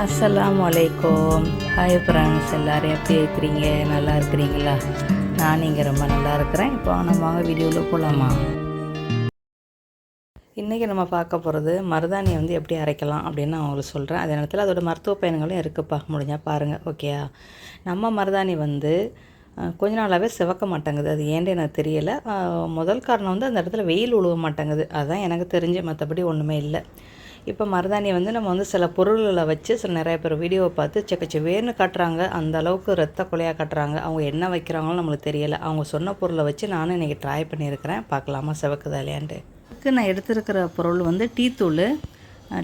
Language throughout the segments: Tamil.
அஸ்லாம் வலைக்கம் ஹாய் ஃப்ரெண்ட்ஸ் எல்லோரும் எப்படி இருக்கிறீங்க? நல்லா இருக்கிறீங்களா? நான் இங்கே ரொம்ப நல்லா இருக்கிறேன். இப்போ நம்ம வாங்க வீடியோவில் போகலாமா இன்றைக்கி நம்ம பார்க்க போகிறது மருதாணியை வந்து எப்படி அரைக்கலாம் அப்படின்னு நான் உங்களுக்கு சொல்கிறேன் அதே நேரத்தில் அதோட மருத்துவ பயன்களும் இருக்குப்பா. முடிஞ்சால் பாருங்கள் ஓகேயா நம்ம மருதாணி வந்து கொஞ்ச நாளாகவே சிவக்க மாட்டேங்குது. அது ஏன்ட்டு எனக்கு தெரியலை. முதல் காரணம் வந்து அந்த இடத்துல வெயில் உழுவ மாட்டேங்குது. அதுதான் எனக்கு தெரிஞ்சு மற்றபடி ஒன்றுமே இல்லை. இப்போ மருதாணியை வந்து நம்ம வந்து சில பொருள்களை வச்சு சில நிறைய பேர் வீடியோவை பார்த்து செக்கச்சு வேர்னு காட்டுறாங்க. அந்த அளவுக்கு ரத்த கொலையாக காட்டுறாங்க. அவங்க என்ன வைக்கிறாங்களோ நம்மளுக்கு தெரியலை. அவங்க சொன்ன பொருளை வச்சு நானும் இன்றைக்கி ட்ரை பண்ணியிருக்கிறேன். பார்க்கலாமா? சிவக்குதா இல்லையான்ட்டு. அதுக்கு நான் எடுத்திருக்கிற பொருள் வந்து டீ தூள்.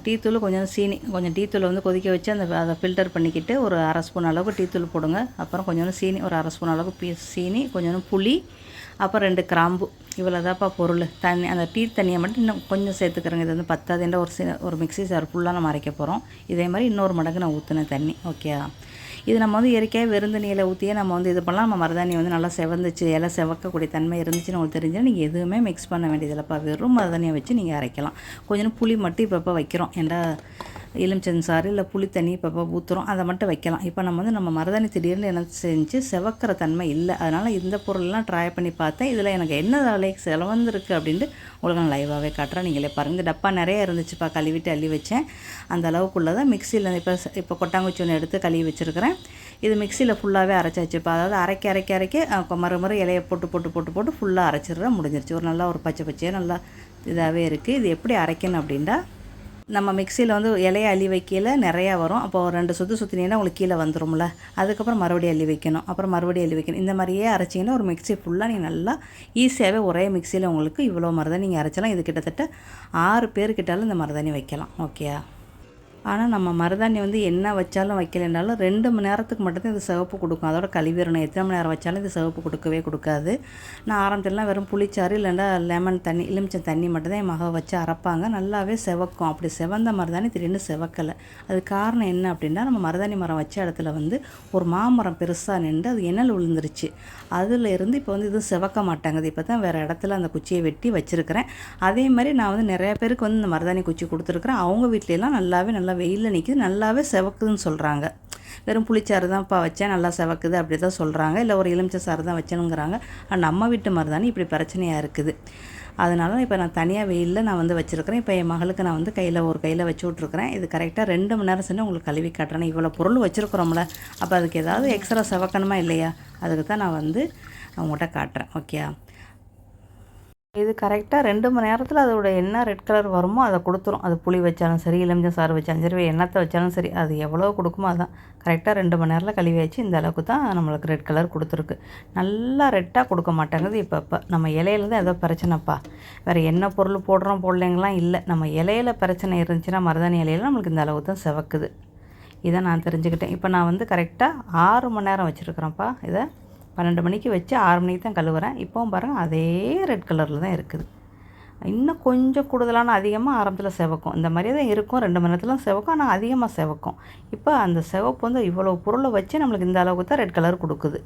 டீ தூள் கொஞ்சம் சீனி கொஞ்சம் டீ வந்து கொதிக்க வச்சு அந்த அதை ஃபில்டர் பண்ணிக்கிட்டு ஒரு அரை ஸ்பூன் அளவுக்கு டீ தூள் போடுங்க. அப்புறம் கொஞ்சோண்டு சீனி ஒரு அரை ஸ்பூன் அளவுக்கு பீ சீனி கொஞ்சோண்டு புளி அப்புறம் ரெண்டு கிராம்பு. இவ்வளோதாப்பா பொருள். தண்ணி அந்த டீ தண்ணியை மட்டும் இன்னும் கொஞ்சம் சேர்த்துக்கிறேங்க. இது வந்து பத்தாதுன்ற ஒரு சி ஒரு மிக்ஸி சார் ஃபுல்லாக நம்ம அரைக்க போகிறோம் இதே மாதிரி இன்னொரு மடங்கு நான் ஊற்றினேன் தண்ணி. ஓகே இது நம்ம வந்து இயற்கையாக வெறுந்தண்ணியில் ஊற்றியே நம்ம வந்து இது பண்ணலாம். நம்ம மருதாணி வந்து நல்லா செவந்துச்சு இலை செவக்கக்கூடிய தன்மை இருந்துச்சுன்னு உங்களுக்கு தெரிஞ்சால் நீங்கள் எதுவுமே மிக்ஸ் பண்ண வேண்டியதில்லப்பா. வெறும் மருதாணியை வச்சு நீங்கள் அரைக்கலாம். கொஞ்சம் புளி மட்டும் இப்போ வைக்கிறோம். ஏன்டா எலுமிச்சம் சாறு இல்லை புளி தண்ணி இப்போ ஊற்றுறோம் அதை மட்டும் வைக்கலாம். இப்போ நம்ம வந்து நம்ம மருதாணி திடீர்னு என்ன செஞ்சு செவக்கிற தன்மை இல்லை. அதனால் இந்த பொருள்லாம் ட்ரை பண்ணி பார்த்தேன். இதில் எனக்கு என்ன வேலைக்கு செலவந்திருக்கு அப்படின்ட்டு உங்களுக்கு நான் லைவாகவே காட்டுறேன். நீங்களே பாருங்கள் இந்த டப்பா நிறைய இருந்துச்சுப்பா. கழுவிட்டு அள்ளி வச்சேன். அந்த அளவுக்குள்ளே தான் மிக்சியில் இப்போ இப்போ கொட்டாங்குச்சி ஒன்று எடுத்து கழுவி வச்சுருக்கிறேன். இது மிக்சியில் ஃபுல்லாகவே அரைச்சாச்சுப்பா. அதாவது அரைக்க அரைக்க அரைக்க மறு மறு இலையை போட்டு போட்டு போட்டு போட்டு ஃபுல்லாக அரைச்சிடுறேன். முடிஞ்சிருச்சு. ஒரு நல்லா ஒரு பச்சை பச்சையாக நல்லா இதாகவே இருக்குது இது எப்படி அரைக்கணும் அப்படின்னா நம்ம மிக்சியில் வந்து இலையை அள்ளி வைக்கையில் நிறையா வரும். அப்போ ஒரு ரெண்டு சுற்று சுற்றினீங்கன்னா உங்களுக்கு கீழே வந்துரும்ல. அதுக்கப்புறம் மறுபடியும் அள்ளி வைக்கணும். அப்புறம் மறுபடியும் அள்ளி வைக்கணும். இந்த மாதிரியே அரைச்சிங்கன்னா ஒரு மிக்ஸி ஃபுல்லாக நீங்கள் நல்லா ஈஸியாகவே ஒரே மிக்சியில் உங்களுக்கு இவ்வளோ மருதாணி நீங்கள் அரைச்சலாம். இது கிட்டத்தட்ட ஆறு பேர் கிட்டாலும் இந்த மருதாணி வைக்கலாம். ஓகேயா ஆனால் நம்ம மருதாணி வந்து என்ன வச்சாலும் வைக்கலைன்னாலும் ரெண்டு மணி நேரத்துக்கு மட்டும்தான் இது சிவப்பு கொடுக்கும். அதோட கழுவிடணும் எத்தனை மணி நேரம் வச்சாலும் இது சிவப்பு கொடுக்கவே கொடுக்காது. நான் ஆரம்பத்துலலாம் வெறும் புளிச்சாறு இல்லைன்னா லெமன் தண்ணி எலுமிச்சம் தண்ணி மட்டும்தான் என் மக வச்சு அரைப்பாங்க. நல்லாவே செவக்கும். அப்படி செவந்த மருதாணி திடீர்னு செவக்கலை. அது காரணம் என்ன அப்படின்னா நம்ம மருதாணி மரம் வச்ச இடத்துல வந்து ஒரு மாமரம் பெருசாக நின்று அது எண்ணல் விழுந்துருச்சு அதில் இருந்து இப்போ வந்து இது செவக்க மாட்டாங்குது. இப்போ தான் வேறு இடத்துல அந்த குச்சியை வெட்டி வச்சுருக்கிறேன். அதே மாதிரி நான் வந்து நிறைய பேருக்கு வந்து இந்த மருதாணி குச்சி கொடுத்துருக்குறேன். அவங்க வீட்லலாம் நல்லாவே நல்லா வெயிலில் நிற்கிது நல்லாவே செவக்குதுன்னு சொல்கிறாங்க வெறும் புளிச்சாறு தான்ப்பா வச்சேன் நல்லா செவக்குது அப்படி தான் சொல்கிறாங்க இல்லை ஒரு எலுமிச்சை சாறு தான் வச்சேனுங்கிறாங்க. ஆனால் நம்ம வீட்டு மருதாணி இப்படி பிரச்சனையாக இருக்குது. அதனால இப்போ நான் தனியாக வெயிலில் நான் வந்து வச்சுருக்கிறேன். இப்போ என் மகளுக்கு நான் வந்து கையில் ஒரு கையில் வச்சு விட்ருக்குறேன் இது கரெக்டாக ரெண்டு மணி நேரம் சென்று உங்களுக்கு கழுவி காட்டுறேன். இவ்வளோ பொருள் வச்சுருக்குறோம்ல. அப்போ அதுக்கு ஏதாவது எக்ஸ்ட்ரா செவக்கணுமா இல்லையா? அதுக்கு தான் நான் வந்து அவங்ககிட்ட காட்டுறேன். ஓகேயா இது கரெக்டாக ரெண்டு மணி நேரத்தில் அதோட என்ன ரெட் கலர் வருமோ அதை கொடுத்துரும். அது புளி வச்சாலும் சரி எலுமிச்சம் சாறு வச்சாலும் சரி எண்ணத்தை வச்சாலும் சரி அது எவ்வளோ கொடுக்குமோ அதுதான் கரெக்டாக ரெண்டு மணி நேரத்தில் கழுவி வச்சு இந்த அளவுக்கு தான் நம்மளுக்கு ரெட் கலர் கொடுத்துருக்கு. நல்லா ரெட்டாக கொடுக்க மாட்டேங்குது இப்போ இப்போ. நம்ம இலையில தான் ஏதோ பிரச்சனைப்பா. வேறு என்ன பொருள் போடுறோம் போடலைங்களாம் இல்லை. நம்ம இலையில பிரச்சனை இருந்துச்சுன்னா மருதாணி இலையில நம்மளுக்கு இந்த அளவுக்கு தான் செவக்குது. இதை நான் தெரிஞ்சுக்கிட்டேன். இப்போ நான் வந்து கரெக்டாக ஆறு மணி நேரம் வச்சுருக்குறேன்ப்பா இதை. பன்னெண்டு மணிக்கு வச்சு ஆறு மணிக்கு தான் கழுவுறேன். இப்போவும் பாருங்கள் அதே ரெட் கலரில் தான் இருக்குது. இன்னும் கொஞ்சம் கூடுதலான அதிகமாக ஆரம்பத்தில் செவக்கும். இந்த மாதிரியே தான் இருக்கும். ரெண்டு மணி நேரத்தில் செவக்கும். ஆனால் அதிகமாக செவக்கும். இப்போ அந்த சிவப்பு வந்து இவ்வளோ பொருளை வச்சு நம்மளுக்கு இந்த அளவுக்கு தான் ரெட் கலர் கொடுக்குது.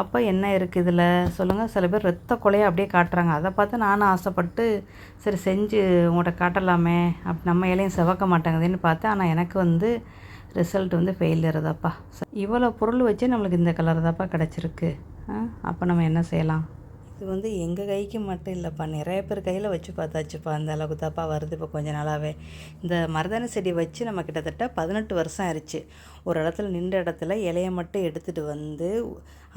அப்போ என்ன இருக்குது இதில்? சொல்லுங்கள் சில பேர் ரத்த கொலையை அப்படியே காட்டுறாங்க. அதை பார்த்து நானும் ஆசைப்பட்டு சரி செஞ்சு உங்கள்கிட்ட காட்டலாமே. அப் நம்ம இலையும் செவக்க மாட்டேங்குதுன்னு பார்த்தேன். ஆனால் எனக்கு வந்து ரிசல்ட் வந்து ஃபெயிலியர் தாப்பா இவ்வளோ பொருள் வச்சு நம்மளுக்கு இந்த கலர் தாப்பா கிடச்சிருக்கு. அப்போ நம்ம என்ன செய்யலாம்? இது வந்து எங்கள் கைக்கு மட்டும் இல்லைப்பா. நிறைய பேர் கையில் வச்சு பார்த்தாச்சுப்பா. அந்த அளவுக்கு தாப்பா வருது இப்போ கொஞ்ச நாளாகவே இந்த மருதாணி செடி வச்சு நம்ம கிட்டத்தட்ட பதினெட்டு வருஷம் ஆயிடுச்சு ஒரு இடத்துல நின்ற இடத்துல இலையை மட்டும் எடுத்துகிட்டு வந்து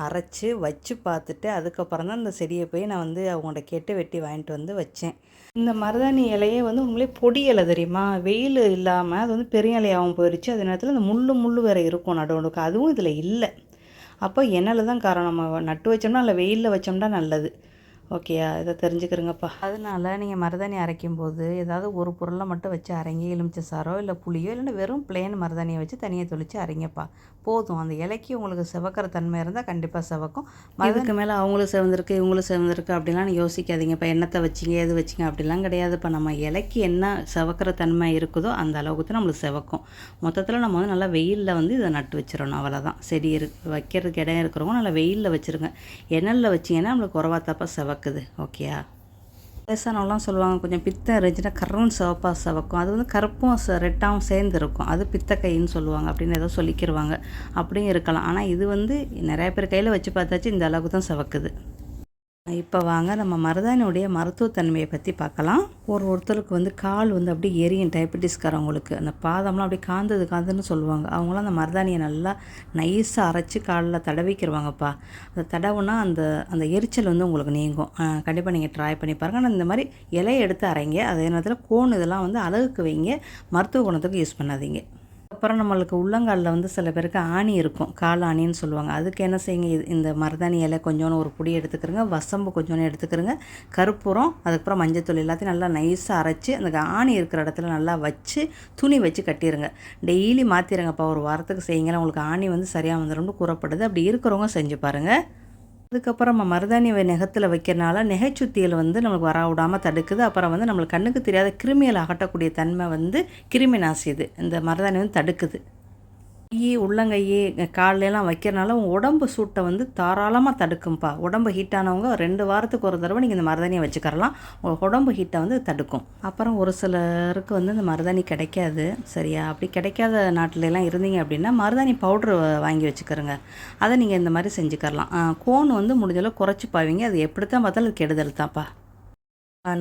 அரைச்சி வச்சு பார்த்துட்டு அதுக்கப்புறம் தான் இந்த செடியை போய் நான் வந்து அவங்கள்ட்ட கேட்டு வெட்டி வாங்கிட்டு வந்து வச்சேன். இந்த மருதாணி இலையே வந்து உங்களே பொடி இலை தெரியுமா? வெயில் இல்லாமல் அது வந்து பெரிய இலையாகவும் போயிடுச்சு அதே நேரத்தில் இந்த முள்ளு முள்ளு வேறு இருக்கும் நடுவனுக்கு அதுவும் இதில் இல்லை. அப்போ எண்ணெயில் தான் காரணம்? நம்ம நட்டு வச்சோம்னா இல்லை வெயிலில் வச்சோம்னா நல்லது. ஓகேயா? இதை தெரிஞ்சுக்கிறேங்கப்பா. அதனால நீங்கள் மருதாணி அரைக்கும் போது ஏதாவது ஒரு பொருளை மட்டும் வச்சு அரைங்க. எலுமிச்சை சாரோ இல்லை புளியோ இல்லைன்னா வெறும் பிளேன் மருதாணியை வச்சு தனியாக தொளிச்சு அரைங்கப்பா. போதும். அந்த இலைக்கு உங்களுக்கு செவக்கிற தன்மை இருந்தால் கண்டிப்பாக செவக்கும். அதுக்கு மேலே அவங்களும் செவந்திருக்கு இவங்களும் செவந்திருக்கு அப்படிலாம் யோசிக்காதீங்க இப்போ எண்ணத்தை வச்சிங்க எது வச்சிங்க அப்படிலாம் கிடையாது இப்போ நம்ம இலைக்கு என்ன செவக்கிற தன்மை இருக்குதோ அந்த அளவுக்கு நம்மளுக்கு செவக்கும். மொத்தத்தில் நம்ம வந்து நல்லா வெயிலில் வந்து இதை நட்டு வச்சிடணும். அவ்வளோதான் செடி இரு வைக்கிறதுக்கு இடம் இருக்கிறவங்க நல்லா வெயிலில் வச்சுருங்க. எண்ணெயில் வச்சிங்கன்னா நம்மளுக்கு குறவா தப்பா சவக்குது ஓகேயா வயசானவங்களாம் சொல்லுவாங்க கொஞ்சம் பித்தம் இருந்துச்சுன்னா கருவும் சிவப்பாக சிவக்கும். அது வந்து கருப்பும் ச சேர்ந்து இருக்கும் அது பித்த கைன்னு சொல்லுவாங்க அப்படின்னு ஏதோ சொல்லிக்கிருவாங்க. அப்படியும் இருக்கலாம். ஆனால் இது வந்து நிறைய பேர் கையில் வச்சு பார்த்தாச்சு இந்த அளவுக்கு தான் சிவக்குது. இப்போ வாங்க நம்ம மருதாணியுடைய மருத்துவத்தன்மையை பற்றி பார்க்கலாம். ஒரு ஒருத்தருக்கு வந்து கால் வந்து அப்படியே எரியும் டயபெட்டிஸ்காரவங்களுக்கு அந்த பாதம்லாம் அப்படியே காந்தது காந்ததுன்னு சொல்லுவாங்க. அவங்களாம் அந்த மருதாணியை நல்லா நைஸாக அரைச்சி காலில் தடவிக்கிருவாங்கப்பா. அந்த தடவுனா அந்த அந்த எரிச்சல் வந்து உங்களுக்கு நீங்கும். கண்டிப்பாக நீங்கள் ட்ரை பண்ணி பாருங்கள் ஆனால் இந்த மாதிரி இலையை எடுத்து அரைங்க. அதே நேரத்தில் கோன் இதெல்லாம் வந்து அழகுக்கு வைங்க. மருத்துவ குணத்துக்கு யூஸ் பண்ணாதீங்க. அப்புறம் நம்மளுக்கு உள்ளங்காலில் வந்து சில பேருக்கு ஆணி இருக்கும் கால் ஆணின்னு சொல்லுவாங்க. அதுக்கு என்ன செய்யுங்க? இது இந்த மருதாணி இலை கொஞ்சோன்னு ஒரு பொடி எடுத்துக்கிறங்க வசம்பு கொஞ்சோன்னு எடுத்துக்கிறங்க கருப்பூரம் அதுக்கப்புறம் மஞ்சத்தூள் எல்லாத்தையும் நல்லா நைஸாக அரைச்சி அந்த ஆணி இருக்கிற இடத்துல நல்லா வச்சு துணி வச்சு கட்டிடுங்க டெய்லி மாற்றிடுங்கப்பா ஒரு வாரத்துக்கு செய்யுங்கன்னா உங்களுக்கு ஆணி வந்து சரியாக வந்துடும் கூறப்படுது. அப்படி இருக்கிறவங்க செஞ்சு பாருங்கள் அதுக்கப்புறம் நம்ம மருதாணி நெகத்தில் வைக்கிறனால நெகைச்சுத்தியில் வந்து நம்மளுக்கு வர விடாமல் தடுக்குது. அப்புறம் வந்து நம்மளுக்கு கண்ணுக்கு தெரியாத கிருமியில் அகட்டக்கூடிய தன்மை வந்து கிருமி நாசி இது இந்த மருதாணி வந்து தடுக்குது. ஈ உள்ளங்கையே காலெல்லாம் வைக்கிறனால உங்கள் உடம்பு சூட்டை வந்து தாராளமாக தடுக்கும்ப்பா. உடம்பு ஹீட்டானவங்க ரெண்டு வாரத்துக்கு ஒரு தடவை நீங்கள் இந்த மருதாணியை வச்சுக்கரலாம் உங்கள் உடம்பு ஹீட்டை வந்து தடுக்கும். அப்புறம் ஒரு சிலருக்கு வந்து இந்த மருதாணி கிடைக்காது. சரியா? அப்படி கிடைக்காத நாட்டிலலாம் இருந்தீங்க அப்படின்னா மருதாணி பவுட்ரு வாங்கி வச்சுக்கிறோங்க. அதை நீங்கள் இந்த மாதிரி செஞ்சுக்கரலாம் கோன் வந்து முடிஞ்சளவு குறைச்சி பாவீங்க. அது எப்படி தான் பார்த்தாலும் கெடுதல் தான்ப்பா.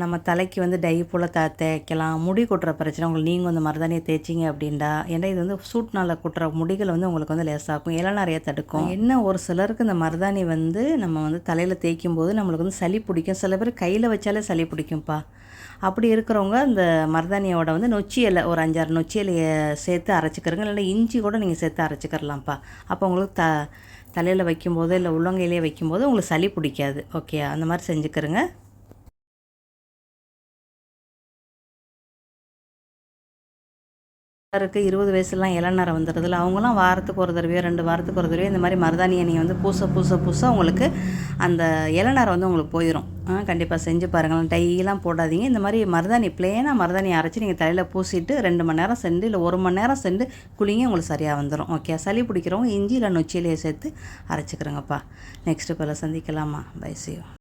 நம்ம தலைக்கு வந்து டை போல் த தேய்க்கலாம். முடி கொட்டுற பிரச்சனை உங்களுக்கு நீங்கள் இந்த மருதாணியை தேய்ச்சிங்க அப்படின்டா ஏன்னா இது வந்து சூட்னால் கொட்டுற முடிகள் வந்து உங்களுக்கு வந்து லேசாகும் இலை நிறைய தடுக்கும். என்ன ஒரு சிலருக்கு இந்த மருதாணி வந்து நம்ம வந்து தலையில் தேய்க்கும் போது நம்மளுக்கு வந்து சளி பிடிக்கும். சில பேர் கையில் வச்சாலே சளி பிடிக்கும்ப்பா. அப்படி இருக்கிறவங்க இந்த மருதாணியோட வந்து நொச்சி இலை ஒரு அஞ்சாறு நொச்சி இலையை சேர்த்து அரைச்சிக்கிறங்க. இல்லைன்னா இஞ்சி கூட நீங்கள் சேர்த்து அரைச்சிக்கிறலாம்ப்பா. அப்போ உங்களுக்கு த தலையில் வைக்கும்போது இல்லை உள்ளங்கையிலே வைக்கும்போது உங்களுக்கு சளி பிடிக்காது. ஓகே அந்த மாதிரி செஞ்சுக்கிறங்க. இருக்குது இருபது வயசுலாம் இளநரம் வந்துடுறதில்ல அவங்களாம் வாரத்துக்கு ஒரு தடவையோ ரெண்டு வாரத்துக்கு ஒரு தடவையோ இந்த மாதிரி மருதாணி நீங்கள் வந்து பூச பூச பூச உங்களுக்கு அந்த இளநரம் வந்து உங்களுக்கு போயிடும் கண்டிப்பாக செஞ்சு பாருங்களேன். டையெல்லாம் போடாதீங்க. இந்த மாதிரி மருதாணி பிளேனாக மருதாணி அரைச்சி நீங்கள் தலையில் பூசிட்டு ரெண்டு மணி நேரம் சென்று இல்லை ஒரு மணி நேரம் சென்று குளிங்க உங்களுக்கு சரியாக வந்துடும் ஓகே சளி பிடிக்கிறவங்க இஞ்சி இல்லை நொச்சியிலேயே சேர்த்து அரைச்சிக்கிறோங்கப்பா. நெக்ஸ்ட்டு பல சந்திக்கலாமா? பை சியோ